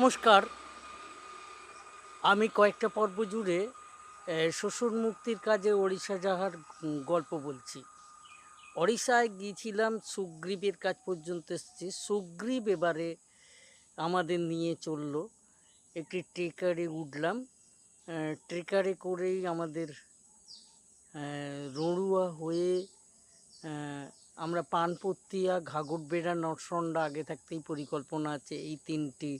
নমস্কার। আমি কয়েকটা পর্ব জুড়ে শোষণ মুক্তির কাজে ওড়িশা উম, গল্প বলছি। ওড়িশায় গিয়েছিলাম সুগ্রীবের কাজ পর্যন্ত এসেছি। সুগ্রীব এবারে আমাদের নিয়ে চলল। একটি ট্রেকারে উঠলাম। ট্রেকারে করেই আমাদের রড়ুয়া হয়ে আমরা পানপত্তিয়া ঘাগরবেড়া নরসন্ডা আগে থাকতেই পরিকল্পনা আছে। এই তিনটি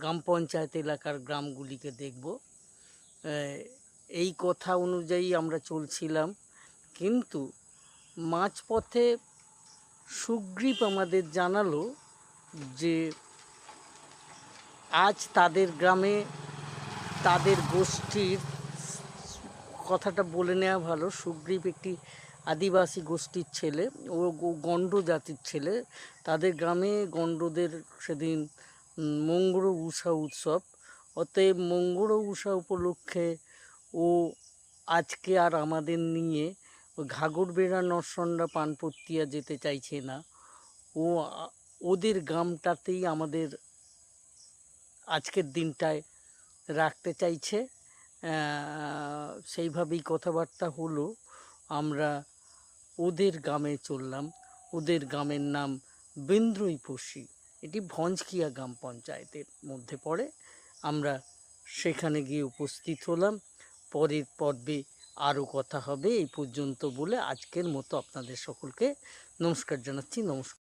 গ্রাম পঞ্চায়েত এলাকার গ্রামগুলিকে দেখব। এই কথা অনুযায়ী আমরা চলছিলাম, কিন্তু মাঝপথে সুগ্রীব আমাদের জানালো যে আজ তাদের গ্রামে তাদের গোষ্ঠীর কথাটা বলে নেওয়া ভালো। সুগ্রীব একটি আদিবাসী গোষ্ঠীর ছেলে ও গণ্ড জাতির ছেলে। তাদের গ্রামে গণ্ডদের সেদিন মঙ্গল উষা উৎসব। অতএব মঙ্গল উষা উপলক্ষে ও আজকে আর আমাদের নিয়ে ওই ঘাগরবেড়া নরসন্ডা পানপত্তিয়া যেতে চাইছে না। ও, ওদের গ্রামটাতেই আমাদের আজকের দিনটায় রাখতে চাইছে। সেইভাবেই কথাবার্তা হলো। আমরা ওদের গ্রামে চললাম। ওদের গ্রামের নাম বেন্দ্রইপসি এটি ভঞ্জকিয়া গ্রাম পঞ্চায়েতের মধ্যে পড়ে। আমরা সেখানে গিয়ে উপস্থিত হলাম। পরের পর্বে আরও কথা হবে। এই পর্যন্ত বলে আজকের মতো আপনাদের সকলকে নমস্কার জানাচ্ছি। নমস্কার।